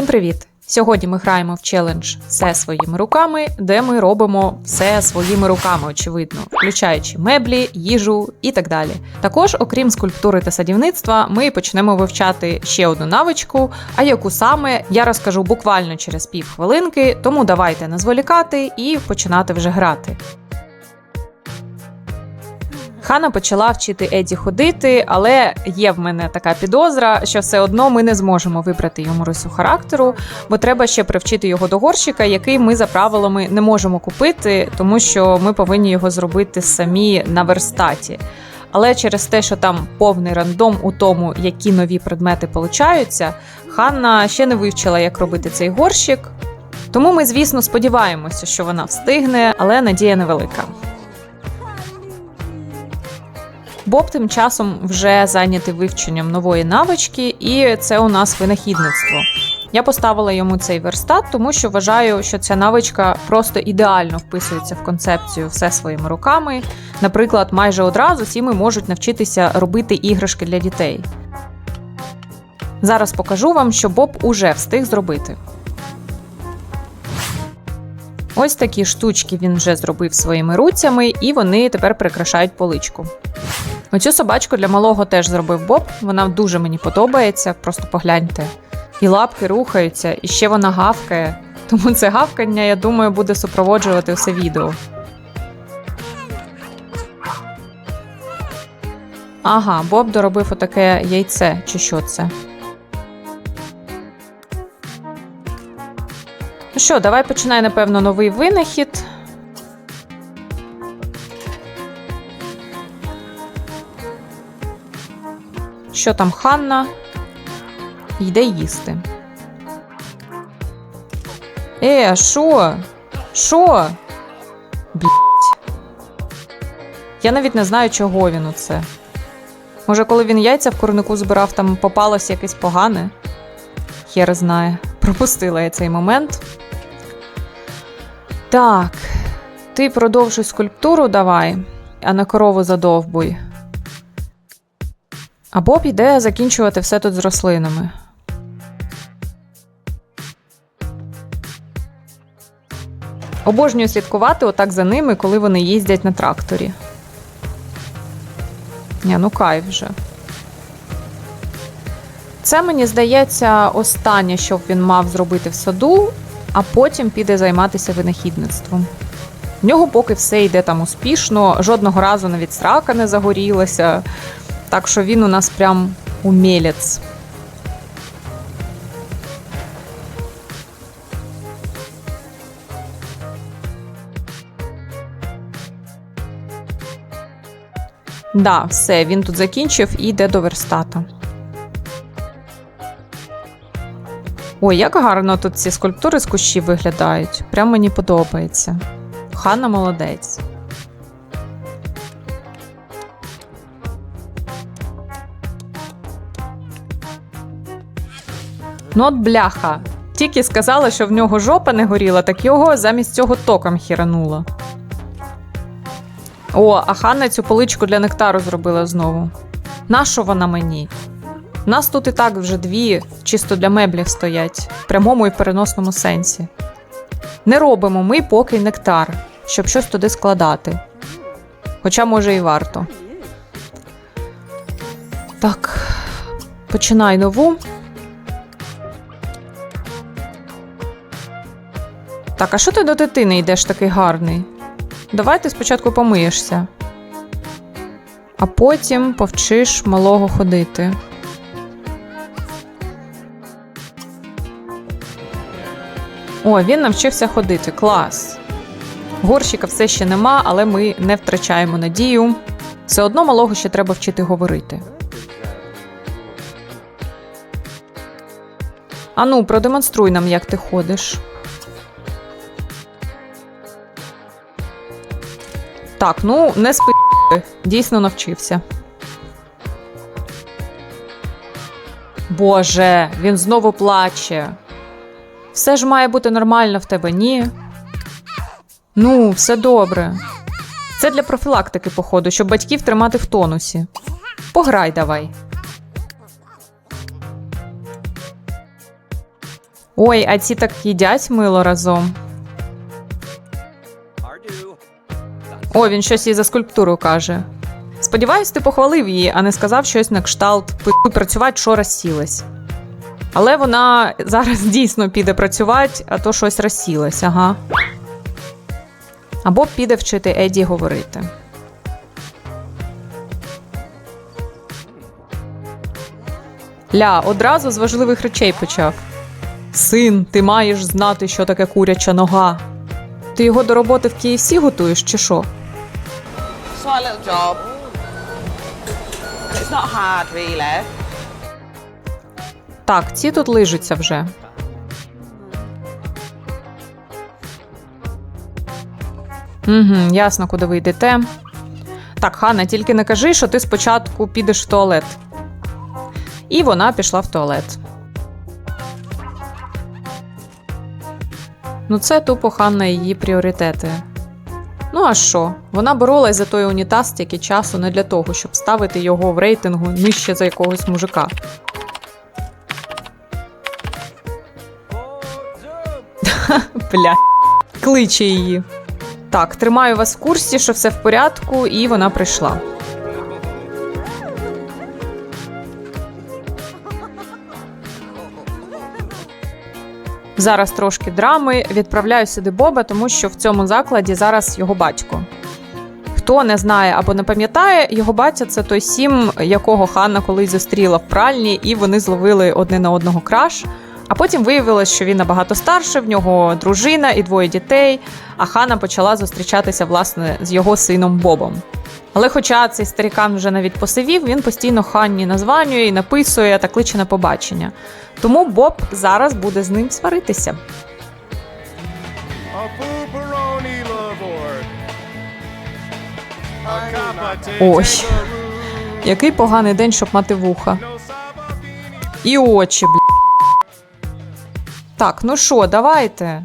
Всім привіт! Сьогодні ми граємо в челендж все своїми руками, де ми робимо все своїми руками, очевидно, включаючи меблі, їжу і так далі. Також, окрім скульптури та садівництва, ми почнемо вивчати ще одну навичку, а яку саме я розкажу буквально через півхвилинки, тому давайте не зволікати і починати вже грати. Хана почала вчити Еді ходити, але є в мене така підозра, що все одно ми не зможемо вибрати йому рису характеру, бо треба ще привчити його до горщика, який ми за правилами не можемо купити, тому що ми повинні його зробити самі на верстаті. Але через те, що там повний рандом у тому, які нові предмети получаються, Ханна ще не вивчила, як робити цей горщик. Тому ми, звісно, сподіваємося, що вона встигне, але надія невелика. Боб тим часом вже зайнятий вивченням нової навички, і це у нас винахідництво. Я поставила йому цей верстат, тому що вважаю, що ця навичка просто ідеально вписується в концепцію все своїми руками. Наприклад, майже одразу сіми можуть навчитися робити іграшки для дітей. Зараз покажу вам, що Боб уже встиг зробити. Ось такі штучки він вже зробив своїми руцями, і вони тепер прикрашають поличку. Оцю собачку для малого теж зробив Боб. Вона дуже мені подобається, просто погляньте. І лапки рухаються, і ще вона гавкає. Тому це гавкання, я думаю, буде супроводжувати все відео. Ага, Боб доробив отаке яйце, чи що це. Ну що, давай починай, напевно, новий винахід. Що там Ханна? Йде їсти. Е, що? Що? Блять. Я навіть не знаю, чого він у це. Може, коли він яйця в курнику збирав, там попалось якесь погане? Хер знає. Пропустила я цей момент. Так, ти продовжуй скульптуру давай, а на корову задовбуй. А Боб іде закінчувати все тут з рослинами. Обожнюю слідкувати отак за ними, коли вони їздять на тракторі. Ні, ну кайф вже. Це, мені здається, останнє, що він мав зробити в саду, а потім піде займатися винахідництвом. В нього поки все йде там успішно, жодного разу навіть срака не загорілася. Так що він у нас прям умілець. Да, все, він тут закінчив і йде до верстата. Ой, як гарно тут ці скульптури з кущів виглядають. Прям мені подобається. Ханна молодець. Ну от бляха. Тільки сказала, що в нього жопа не горіла, так його замість цього током хірануло. О, а Ханна цю поличку для нектару зробила знову. Нащо вона мені? Нас тут і так вже дві, чисто для меблів стоять, в прямому і переносному сенсі. Не робимо ми поки нектар, щоб щось туди складати. Хоча, може, і варто. Так, починай нову. Так, а що ти до дитини йдеш такий гарний? Давай ти спочатку помиєшся, а потім повчиш малого ходити. О, він навчився ходити. Клас. Горщика все ще нема, але ми не втрачаємо надію. Все одно малого ще треба вчити говорити. Ану, продемонструй нам, як ти ходиш. Так, ну не спи. Дійсно навчився. Боже, він знову плаче. Все ж має бути нормально в тебе, ні? Ну, все добре. Це для профілактики, походу, щоб батьків тримати в тонусі. Пограй давай. Ой, а ці так їдять мило разом. О, він щось їй за скульптуру каже. Сподіваюсь, ти похвалив її, а не сказав щось на кшталт «Пи***й працювати, що розсілась. Але вона зараз дійсно піде працювати, а то щось розсілась, ага. Або піде вчити Еді говорити. Ля, одразу з важливих речей почав. Син, ти маєш знати, що таке куряча нога. Ти його до роботи в KFC готуєш чи що? My little job. It's not hard, really. Так, ці тут лижуться вже. Угу, ясно, куди ви йдете. Так, Ханна, тільки не кажи, що ти спочатку підеш в туалет. І вона пішла в туалет. Ну, це тупо Ханна її пріоритети. Ну а що? Вона боролась за той унітаз тільки часу не для того, щоб ставити його в рейтингу нижче за якогось мужика. Бля, кличе її. Так, тримаю вас в курсі, що все в порядку, і вона прийшла. Зараз трошки драми. Відправляю сюди Боба, тому що в цьому закладі зараз його батько. Хто не знає або не пам'ятає, його батя це той сім, якого Ханна колись зустріла в пральні, і вони зловили одне на одного краш. А потім виявилось, що він набагато старший, в нього дружина і двоє дітей. А Хана почала зустрічатися власне з його сином Бобом. Але хоча цей старікан вже навіть посивів, він постійно Ханні названює і написує та кличе на побачення. Тому Боб зараз буде з ним сваритися. Ой, який поганий день, щоб мати вуха. І очі, бля. Так, ну що, давайте.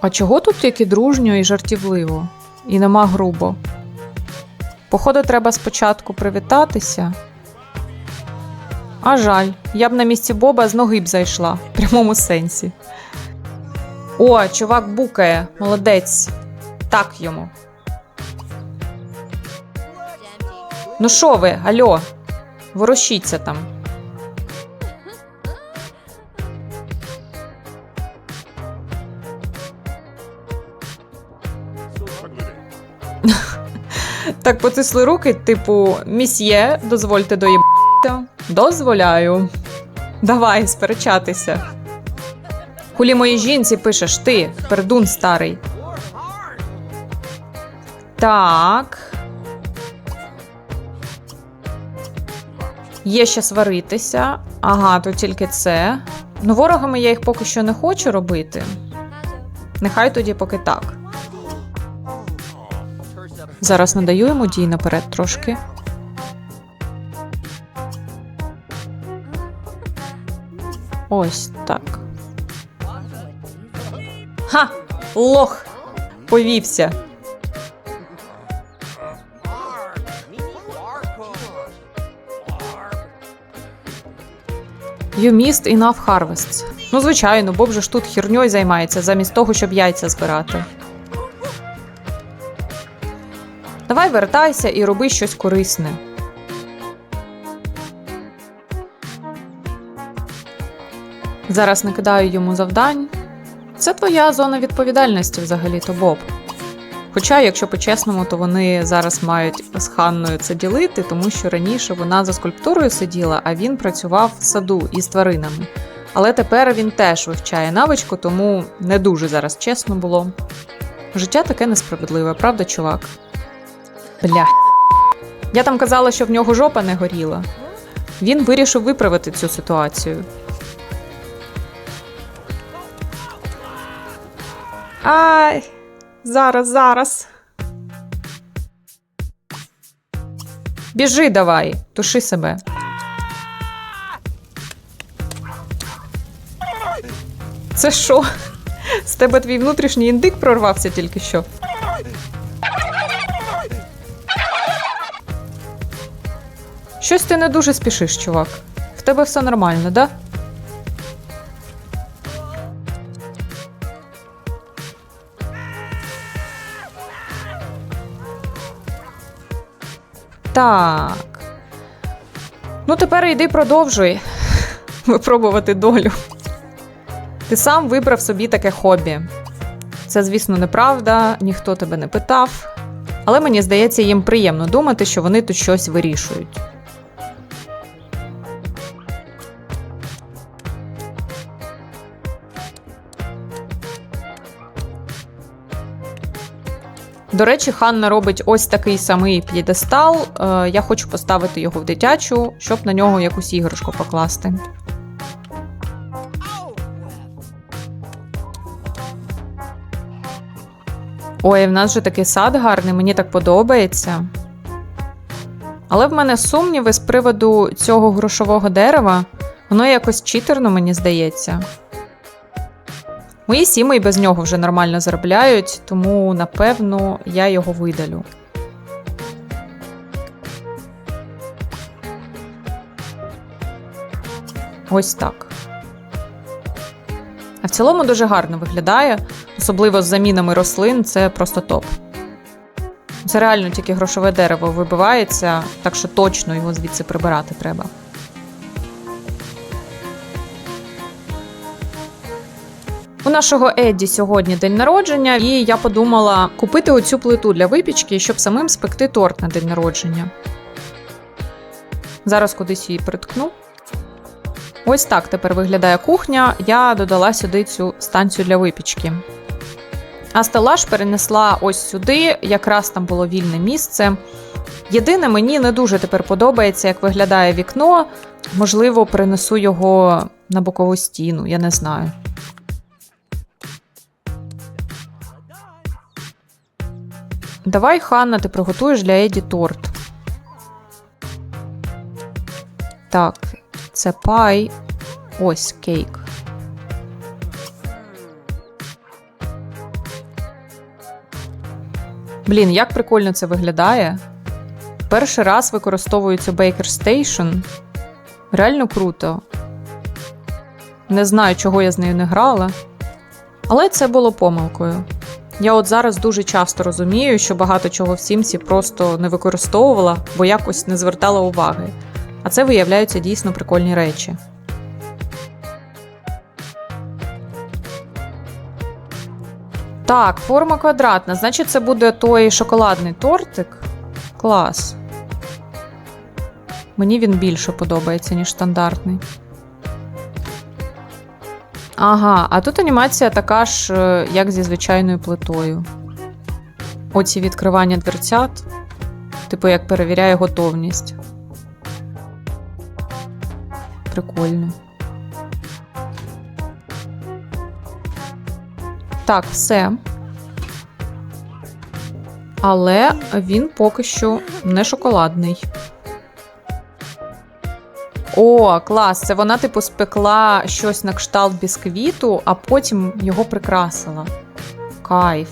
А чого тут тільки дружньо і жартівливо? І нема грубо. Походу, треба спочатку привітатися. А жаль, я б на місці Боба з ноги б зайшла в прямому сенсі. О, чувак букає, молодець. Так йому. Ну що ви, альо? Ворушіться там. Так потисли руки, типу, місьє, дозвольте доїбатися. Дозволяю. Давай сперечатися. Хулі моїй жінці пишеш ти, пердун старий. Так. Є ще сваритися. Ага, тут тільки це. Ну, ворогами я їх поки що не хочу робити. Нехай тоді поки так. Зараз надаю йому дій наперед трошки. Ось так. Ха! Лох! Повівся. You missed enough harvests. Ну, звичайно, Боб же ж тут херньою займається, замість того, щоб яйця збирати. Давай вертайся і роби щось корисне. Зараз накидаю йому завдань. Це твоя зона відповідальності взагалі-то, Боб. Хоча, якщо по-чесному, то вони зараз мають з Ханною це ділити, тому що раніше вона за скульптурою сиділа, а він працював в саду із тваринами. Але тепер він теж вивчає навичку, тому не дуже зараз чесно було. Життя таке несправедливе, правда, чувак? Бля. Я там казала, що в нього жопа не горіла. Він вирішив виправити цю ситуацію. Ай, зараз, зараз. Біжи давай, туши себе. Це що? З тебе твій внутрішній індик прорвався тільки що. Щось ти не дуже спішиш, чувак. В тебе все нормально, да? Так. Ну, тепер йди продовжуй випробувати долю. Ти сам вибрав собі таке хобі. Це, звісно, неправда, ніхто тебе не питав. Але мені здається, їм приємно думати, що вони тут щось вирішують. До речі, Ханна робить ось такий самий п'єдестал. Е, я хочу поставити його в дитячу, щоб на нього якусь іграшку покласти. Ой, в нас же такий сад гарний, мені так подобається. Але в мене сумніви з приводу цього грошового дерева. Воно якось читерно, мені здається. Мої сіми і без нього вже нормально заробляють, тому напевно я його видалю. Ось так. А в цілому дуже гарно виглядає, особливо з замінами рослин, це просто топ. Це реально тільки грошове дерево вибивається, так що точно його звідси прибирати треба. Нашого Едді сьогодні день народження, і я подумала купити оцю плиту для випічки, щоб самим спекти торт на день народження. Зараз кудись її приткну. Ось так тепер виглядає кухня. Я додала сюди цю станцію для випічки. А стелаж перенесла ось сюди, якраз там було вільне місце. Єдине, мені не дуже тепер подобається, як виглядає вікно. Можливо, перенесу його на бокову стіну, я не знаю. Давай, Ханна, ти приготуєш для Еді торт. Так, це пай. Ось кейк. Блін, як прикольно це виглядає. Перший раз використовується Baker Station. Реально круто. Не знаю, чого я з нею не грала. Але це було помилкою. Я от зараз дуже часто розумію, що багато чого в Сімсі просто не використовувала, бо якось не звертала уваги. А це виявляються дійсно прикольні речі. Так, форма квадратна. Значить, це буде той шоколадний тортик. Клас. Мені він більше подобається, ніж стандартний. Ага, а тут анімація така ж, е, як зі звичайною плитою. Оці відкривання дверцят, типу, як перевіряє готовність. Прикольно. Так, все. Але він поки що не шоколадний. О, клас! Це вона, типу, спекла щось на кшталт бісквіту, а потім його прикрасила. Кайф.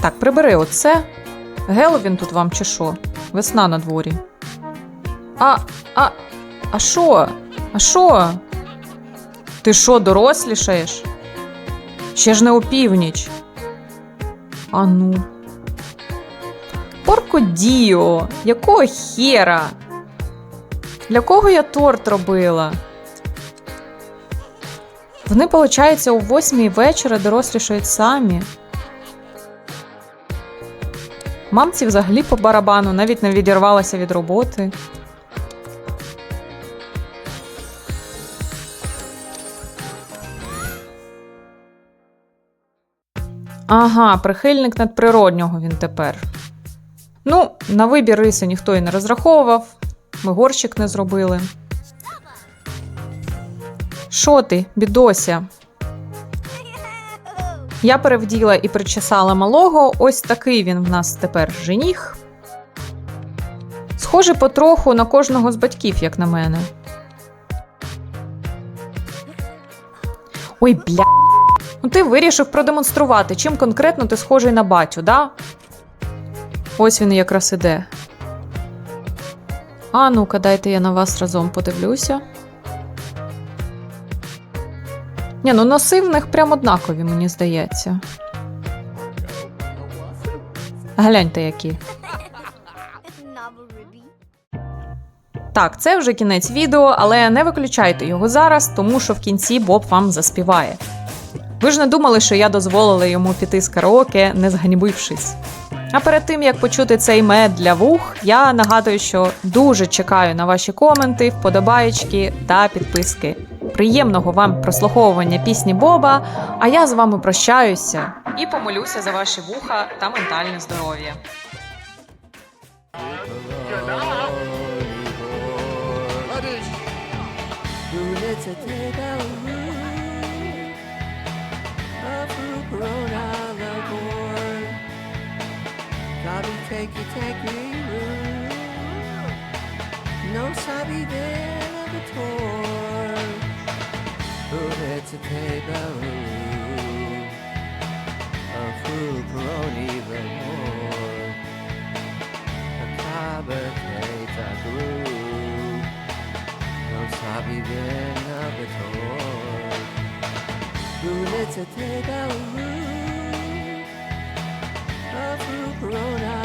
Так, прибери оце. Геловін тут вам чи що? Весна на дворі. А, а, а що? А що? Ти що, дорослішаєш? Ще ж не опівніч. А ну. Порко Діо, якого хера? Для кого я торт робила? Вони, виходить, о восьмій вечора дорослішають самі. Мамці взагалі по барабану навіть не відірвалася від роботи. Ага, прихильник надприроднього він тепер. Ну, на вибір риси ніхто і не розраховував, ми горщик не зробили. Що ти, бідося? Я перевділа і причесала малого. Ось такий він в нас тепер жених. Схоже потроху на кожного з батьків, як на мене. Ой, бля. Ну ти вирішив продемонструвати, чим конкретно ти схожий на батю, да? Ось він якраз іде. А ну-ка, дайте я на вас разом подивлюся. Ні, ну носи в них прям однакові, мені здається. Гляньте, які. Так, це вже кінець відео, але не виключайте його зараз, тому що в кінці Боб вам заспіває. Ви ж не думали, що я дозволила йому піти з караоке, не зганьбившись. А перед тим як почути цей мед для вух, я нагадую, що дуже чекаю на ваші коменти, вподобаєчки та підписки. Приємного вам прослуховування пісні Боба. А я з вами прощаюся і помолюся за ваші вуха та ментальне здоров'я. Take No Takey Roo. Não sabe ver a vitor. Purete Taylor. A fool grown even more. A cabernet a glue. Não sabe ver a vitor. Purete Taylor. Roo. Corona.